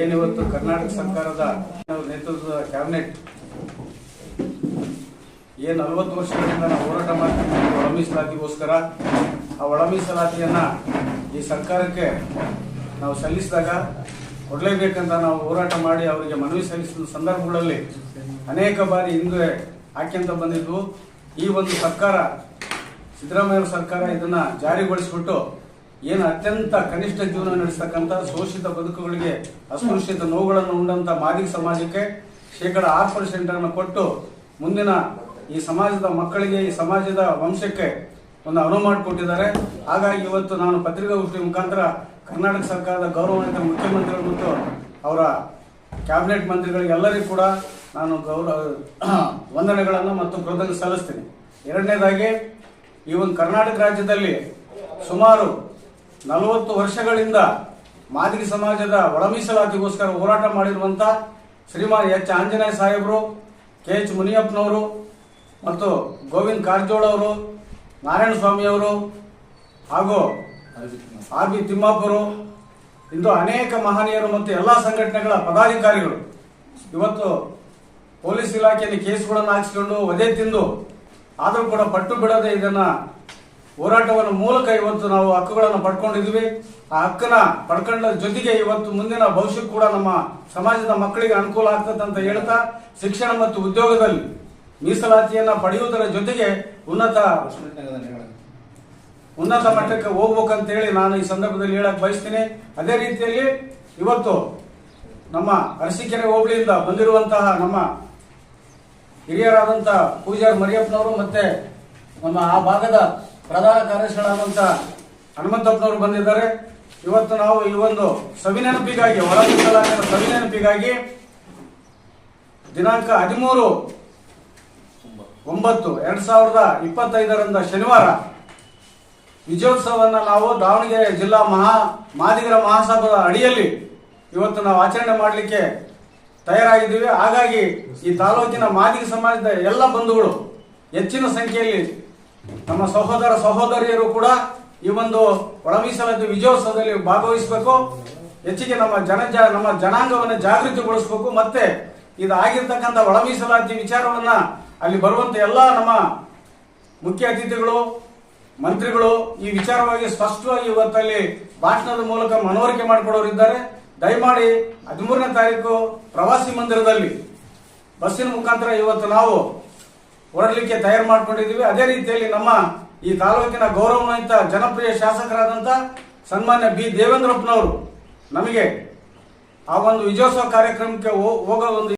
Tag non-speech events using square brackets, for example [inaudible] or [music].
ಏನಿವತ್ತು ಕರ್ನಾಟಕ ಸರ್ಕಾರದ ನೇತೃತ್ವದ ಕ್ಯಾಬಿನೆಟ್ ಏನು ನಲವತ್ತು ವರ್ಷಗಳಿಂದ ನಾವು ಹೋರಾಟ ಮಾಡ್ತಿದ್ದೀವಿ ಒಳ ಮೀಸಲಾತಿಗೋಸ್ಕರ ಆ ಒಳ ಮೀಸಲಾತಿಯನ್ನ ಈ ಸರ್ಕಾರಕ್ಕೆ ನಾವು ಸಲ್ಲಿಸಿದಾಗ ಕೊಡಲೇಬೇಕಂತ ನಾವು ಹೋರಾಟ ಮಾಡಿ ಅವರಿಗೆ ಮನವಿ ಸಲ್ಲಿಸಿದ ಸಂದರ್ಭಗಳಲ್ಲಿ ಅನೇಕ ಬಾರಿ ಹಿಂದೆ ಹಾಕ್ಯಂತ ಬಂದಿದ್ವು ಈ ಒಂದು ಸರ್ಕಾರ, ಸಿದ್ದರಾಮಯ್ಯ ಸರ್ಕಾರ ಇದನ್ನ ಜಾರಿಗೊಳಿಸಿಬಿಟ್ಟು ಏನು ಅತ್ಯಂತ ಕನಿಷ್ಠ ಜೀವನ ನಡೆಸ್ತಕ್ಕಂಥ ಶೋಷಿತ ಬದುಕುಗಳಿಗೆ ಅಸ್ಪೃಶ್ಯತ ನೋವುಗಳನ್ನು ಉಂಡಂಥ ಮಾದಿಗ ಸಮಾಜಕ್ಕೆ ಶೇಕಡ ಆರು ಪರ್ಸೆಂಟ್ ಅನ್ನು ಕೊಟ್ಟು ಮುಂದಿನ ಈ ಸಮಾಜದ ಮಕ್ಕಳಿಗೆ, ಈ ಸಮಾಜದ ವಂಶಕ್ಕೆ ಒಂದು ಅನುವು ಮಾಡಿಕೊಟ್ಟಿದ್ದಾರೆ ಹಾಗಾಗಿ ಇವತ್ತು ನಾನು ಪತ್ರಿಕಾಗೋಷ್ಠಿ ಮುಖಾಂತರ ಕರ್ನಾಟಕ ಸರ್ಕಾರದ ಗೌರವಾನ್ವಿತ ಮುಖ್ಯಮಂತ್ರಿಗಳು ಮತ್ತು ಅವರ ಕ್ಯಾಬಿನೆಟ್ ಮಂತ್ರಿಗಳಿಗೆಲ್ಲರಿಗೂ ಕೂಡ ನಾನು ಗೌರವ [coughs] ವಂದನೆಗಳನ್ನು ಮತ್ತು ಕೃತಜ್ಞ ಸಲ್ಲಿಸ್ತೀನಿ. ಎರಡನೇದಾಗಿ ಈ ಒಂದು ಕರ್ನಾಟಕ ರಾಜ್ಯದಲ್ಲಿ ಸುಮಾರು ನಲವತ್ತು ವರ್ಷಗಳಿಂದ ಮಾದರಿ ಸಮಾಜದ ಒಳ ಮೀಸಲಾತಿಗೋಸ್ಕರ ಹೋರಾಟ ಮಾಡಿರುವಂಥ ಶ್ರೀಮಾನ್ ಎಚ್ ಆಂಜನೇಯ ಸಾಹೇಬರು, ಕೆ ಎಚ್ ಮುನಿಯಪ್ಪನವರು ಮತ್ತು ಗೋವಿಂದ್ ಕಾರಜೋಳ ಅವರು, ನಾರಾಯಣ ಸ್ವಾಮಿ ಅವರು ಹಾಗೂ ಆರ್ ಬಿ ತಿಮ್ಮಾಪುರು ಇಂದು ಅನೇಕ ಮಹನೀಯರು ಮತ್ತು ಎಲ್ಲ ಸಂಘಟನೆಗಳ ಪದಾಧಿಕಾರಿಗಳು ಇವತ್ತು ಪೊಲೀಸ್ ಇಲಾಖೆಯಲ್ಲಿ ಕೇಸ್ಗಳನ್ನು ಹಾಕಿಸಿಕೊಂಡು ವಧೆ ತಿಂದು ಆದರೂ ಕೂಡ ಪಟ್ಟು ಬಿಡದೆ ಇದನ್ನ ಹೋರಾಟವನ್ನು ಮೂಲಕ ಇವತ್ತು ನಾವು ಹಕ್ಕುಗಳನ್ನು ಪಡ್ಕೊಂಡಿದ್ವಿ ಆ ಹಕ್ಕನ ಪಡ್ಕೊಂಡ ಜೊತೆಗೆ ಇವತ್ತು ಮುಂದಿನ ಭವಿಷ್ಯ ಕೂಡ ನಮ್ಮ ಸಮಾಜದ ಮಕ್ಕಳಿಗೆ ಅನುಕೂಲ ಆಗ್ತದೆ ಅಂತ ಹೇಳ್ತಾ, ಶಿಕ್ಷಣ ಮತ್ತು ಉದ್ಯೋಗದಲ್ಲಿ ಮೀಸಲಾತಿಯನ್ನ ಪಡೆಯುವುದರ ಜೊತೆಗೆ ಉನ್ನತ ಉನ್ನತ ಮಟ್ಟಕ್ಕೆ ಹೋಗ್ಬೇಕಂತ ಹೇಳಿ ನಾನು ಈ ಸಂದರ್ಭದಲ್ಲಿ ಹೇಳಕ್ ಬಯಸ್ತೀನಿ. ಅದೇ ರೀತಿಯಲ್ಲಿ ಇವತ್ತು ನಮ್ಮ ಅರಸೀಕೆರೆ ಹೋಬಳಿಯಿಂದ ಬಂದಿರುವಂತಹ ನಮ್ಮ ಹಿರಿಯರಾದಂತಹ ಪೂಜಾರ್ ಮರಿಯಪ್ಪನವರು ಮತ್ತೆ ನಮ್ಮ ಆ ಭಾಗದ ಪ್ರಧಾನ ಕಾರ್ಯದರ್ಶಿಗಳಾದಂತ ಹನುಮಂತಪ್ಪನವರು ಬಂದಿದ್ದಾರೆ. ಇವತ್ತು ನಾವು ಈ ಒಂದು ಸವಿನೆನಪಿಗಾಗಿ ಮೀಸಲಾತಿಯ ಸವಿನೆನಪಿಗಾಗಿ ದಿನಾಂಕ ಹದಿಮೂರು ಒಂಬತ್ತು ಎರಡ್ ಸಾವಿರದ ಇಪ್ಪತ್ತೈದರಿಂದ ಶನಿವಾರ ವಿಜಯೋತ್ಸವವನ್ನು ನಾವು ದಾವಣಗೆರೆ ಜಿಲ್ಲಾ ಮಹಾ, ಮಾದಿಗರ ಮಹಾಸಭದ ಅಡಿಯಲ್ಲಿ ಇವತ್ತು ನಾವು ಆಚರಣೆ ಮಾಡಲಿಕ್ಕೆ ತಯಾರಾಗಿದ್ದೀವಿ. ಹಾಗಾಗಿ ಈ ತಾಲೂಕಿನ ಮಾದಿಗ ಸಮಾಜದ ಎಲ್ಲ ಬಂಧುಗಳು ಹೆಚ್ಚಿನ ಸಂಖ್ಯೆಯಲ್ಲಿ ನಮ್ಮ ಸಹೋದರ ಸಹೋದರಿಯರು ಕೂಡ ಈ ಒಂದು ಒಳಮೀಸಲಾತಿ ವಿಜಯೋತ್ಸವದಲ್ಲಿ ಭಾಗವಹಿಸಬೇಕು. ಹೆಚ್ಚಿಗೆ ನಮ್ಮ ಜನ ನಮ್ಮ ಜನಾಂಗವನ್ನು ಜಾಗೃತಿಗೊಳಿಸಬೇಕು. ಮತ್ತೆ ಇದು ಆಗಿರ್ತಕ್ಕಂಥ ಒಳ ಮೀಸಲಾತಿ ವಿಚಾರವನ್ನ ಅಲ್ಲಿ ಬರುವಂತ ಎಲ್ಲ ನಮ್ಮ ಮುಖ್ಯ ಅತಿಥಿಗಳು, ಮಂತ್ರಿಗಳು ಈ ವಿಚಾರವಾಗಿ ಸ್ಪಷ್ಟವಾಗಿ ಇವತ್ತಲ್ಲಿ ಭಾಷಣದ ಮೂಲಕ ಮನವರಿಕೆ ಮಾಡಿಕೊಡೋರಿದ್ದಾರೆ ದಯಮಾಡಿ ಹದಿಮೂರನೇ ತಾರೀಕು ಪ್ರವಾಸಿ ಮಂದಿರದಲ್ಲಿ ಬಸ್ಸಿನ ಮುಖಾಂತರ ಇವತ್ತು ನಾವು ಹೊರಡಲಿಕ್ಕೆ ತಯಾರು ಮಾಡ್ಕೊಂಡಿದ್ದೀವಿ. ಅದೇ ರೀತಿಯಲ್ಲಿ ನಮ್ಮ ಈ ತಾಲೂಕಿನ ಗೌರವಾನ್ವಿತ ಜನಪ್ರಿಯ ಶಾಸಕರಾದಂತ ಸನ್ಮಾನ್ಯ ಬಿ. ದೇವೇಂದ್ರಪ್ಪನವರು ನಮಗೆ ಆ ಒಂದು ವಿಜಯೋತ್ಸವ ಕಾರ್ಯಕ್ರಮಕ್ಕೆ ಹೋಗೋ ಒಂದು